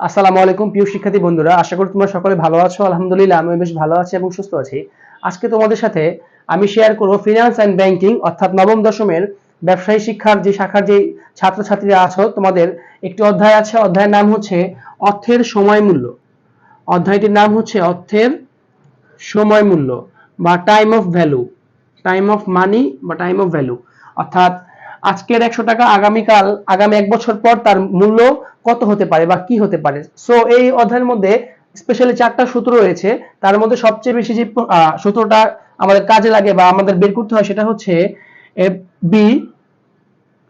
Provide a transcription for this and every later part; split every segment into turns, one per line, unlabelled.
আসসালামু আলাইকুম, প্রিয় শিক্ষার্থী বন্ধুরা। আশা করি তোমরা সকলে ভালো আছো। আলহামদুলিল্লাহ আমি বেশ ভালো আছি এবং সুস্থ আছি। আজকে তোমাদের সাথে আমি শেয়ার করব ফিনান্স অ্যান্ড ব্যাংকিং অর্থাৎ নবম দশমের ব্যবসায়ী শিক্ষার যে শাখার যে ছাত্রছাত্রীরা আছো, তোমাদের একটি অধ্যায় আছে। অধ্যায়ের নাম হচ্ছে অর্থের সময় মূল্য। অধ্যায়টির নাম হচ্ছে অর্থের সময় মূল্য বা time of value time of money বা টাইম অফ ভ্যালু অর্থাৎ আজকের একশো টাকা আগামীকাল, আগামী এক বছর পর তার মূল্য কত হতে পারে বা কি হতে পারে? সো এই অধ্যায়ের মধ্যে স্পেশালি চারটা সূত্র রয়েছে। তার মধ্যে সবচেয়ে বেশি যে সূত্রটা আমাদের কাজে লাগে বা আমাদের বের করতে হয় সেটা হচ্ছে বি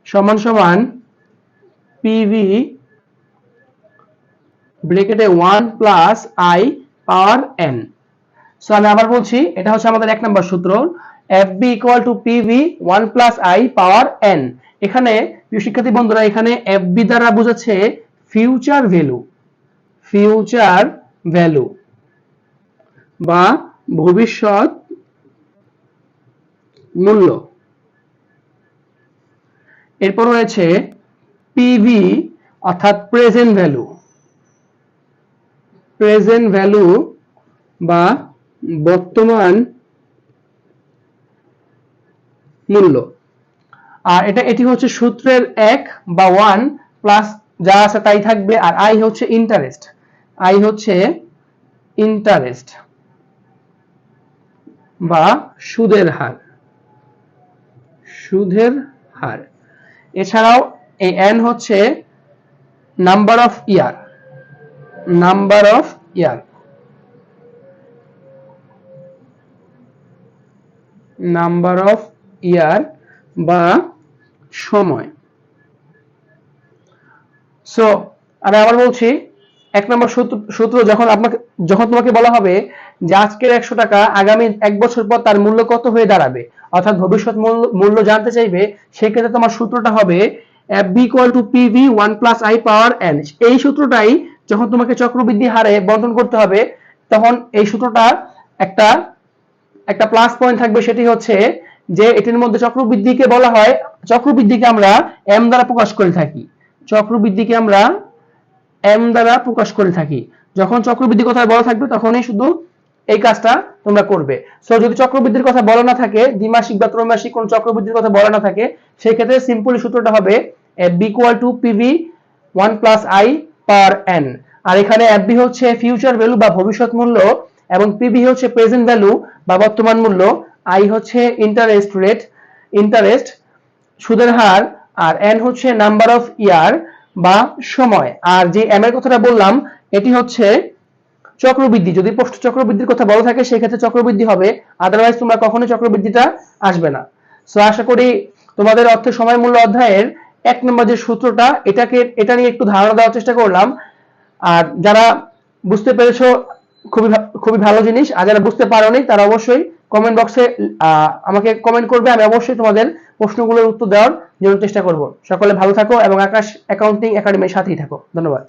সমান সমান PV ব্রেকেটে one plus I power N so আমি আবার বলছি, এটা হচ্ছে আমাদের এক নম্বর সূত্র। F B equal to PV one plus I power এখানে শিক্ষার্থী বন্ধুরা, এখানে এফ দ্বারা বোঝাচ্ছে ফিউচার ভ্যালু ফিউচার ভ্যালু বা ভবিষ্যৎ মূল্য। এরপর রয়েছে পিভি অর্থাৎ প্রেজেন্ট ভ্যালু প্রেজেন্ট ভ্যালু বা বর্তমান মূল্য। আর এটা, এটি হচ্ছে সূত্রের এক বা ওয়ান প্লাস যা আছে তাই থাকবে, আর আই হচ্ছে ইন্টারেস্ট আই হচ্ছে ইন্টারেস্ট বা সুদের হার। সুদের হার। এছাড়াও এই এন হচ্ছে number of year number of year number of year বা সময়। সো আমি আবার বলছি, এক নম্বর সূত্র যখন আপনাকে, যখন তোমাকে বলা হবে যে আজকের একশো টাকা আগামী এক বছর পর তার মূল্য কত হয়ে দাঁড়াবে, অর্থাৎ ভবিষ্যৎ মূল্য জানতে চাইবে, সেক্ষেত্রে তোমার সূত্রটা হবে F B equal to PV one plus I power N এই সূত্রটাই যখন তোমাকে চক্রবৃদ্ধি হারে বন্টন করতে হবে, তখন এই সূত্রটা একটা একটা প্লাস পয়েন্ট থাকবে, সেটি হচ্ছে যে এটির মধ্যে চক্রবৃদ্ধিকে বলা হয়, চক্রবৃদ্ধিকে আমরা এম দ্বারা প্রকাশ করে থাকি। চক্রবৃদ্ধিকে আমরা এম দ্বারা প্রকাশ করে থাকি। যখন চক্রবৃদ্ধি কথা বলা থাকবে, তখনই শুধু এই কাজটা তোমরা করবে। সো যদি চক্রবৃদ্ধির কথা বলা না থাকে, দ্বিমাসিক বা ত্রৈমাসিক কোন চক্রবৃদ্ধির কথা বলা না থাকে সেই ক্ষেত্রে সিম্পলি সূত্রটা হবে F B equal to PV one plus I per N আর এখানে এফ বি হচ্ছে ফিউচার ভ্যালু বা ভবিষ্যৎ মূল্য, এবং পিভি হচ্ছে প্রেজেন্ট ভ্যালু বা বর্তমান মূল্য। আই হচ্ছে ইন্টারেস্ট রেট ইন্টারেস্ট সুদের হার, আর এন হচ্ছে নাম্বার অফ ইয়ার বা সময়। আর যে এম এর কথাটা বললাম, এটি হচ্ছে চক্রবৃদ্ধি। যদি পোস্ট চক্রবৃদ্ধির কথা বলা থাকে, সেক্ষেত্রে চক্রবৃদ্ধি হবে। আদারওয়াইজ তোমরা কখনোই চক্রবৃদ্ধিটা আসবে না। সো আশা করি তোমাদের অর্থের সময় মূল্য অধ্যায়ের এক নম্বর যে সূত্রটা, এটাকে, এটা নিয়ে একটু ধারণা দেওয়ার চেষ্টা করলাম। আর যারা বুঝতে পেরেছ, খুবই খুবই ভালো জিনিস। আর যারা বুঝতে পারোনি, তারা অবশ্যই কমেন্ট বক্সে আমাকে কমেন্ট করবে, আমি অবশ্যই তোমাদের প্রশ্নগুলোর উত্তর দেওয়ার জন্য চেষ্টা করব। সকলে ভালো থাকো এবং আকাশ অ্যাকাউন্টিং একাডেমির সাথেই থাকো। ধন্যবাদ।